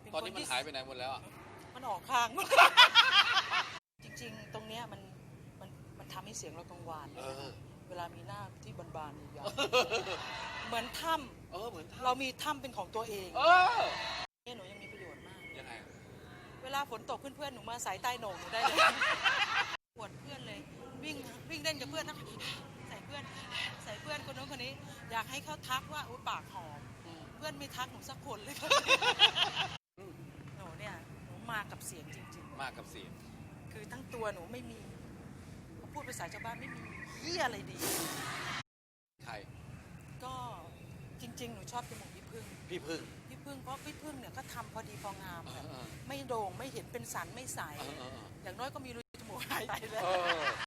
เป็นตอนคนี้มันที่หายไปไหนหมดแล้วอะมันออกข้างจริงๆ ตรงเนี้ยมันมันมันทำให้เสียงเรากังวานเออ เวลามีหน้าที่บานๆใหญ่ๆเหมือนถ้เออ เหมือนำเรามีถ้ำเป็นของตัวเองเออ เนี่ยหนูยังมีประโยชน์มาก ยังไงเวลาฝนตกเพื่อนๆหนูมาสายใต้โหน่งหนูได้เลยปวดเพื่อนเลย วิ่งวิ่งเล่นกับเพื่อนนะใส่เพื่อน ใส่เพื่อนคนนู้นคนนี้ อยากให้เขาทักว่าอุ้ยปากหอมเพื่อนไม่ทักหนูสักคนเลยค่ะ หนูเนี่ยหนูมากับเสียงจริง มากกับเสียงๆ คือทั้งตัวหนูไม่มีเขาพูดภาษาชาวบ้านไม่มีเหี้ยอะไรดี ใครก็จริง ๆ หนูชอบจมูกพี่พึ่งพี่พึ่งพี่พึ่งเพราะพี่พึ่งเนี่ยก็ทำพอดีพองามเอแบบอเออไม่โด่งไม่เห็นเป็นสันไม่ใสเออเอออย่างน้อยก็มีรูจมูกหายไปแล้ว เออ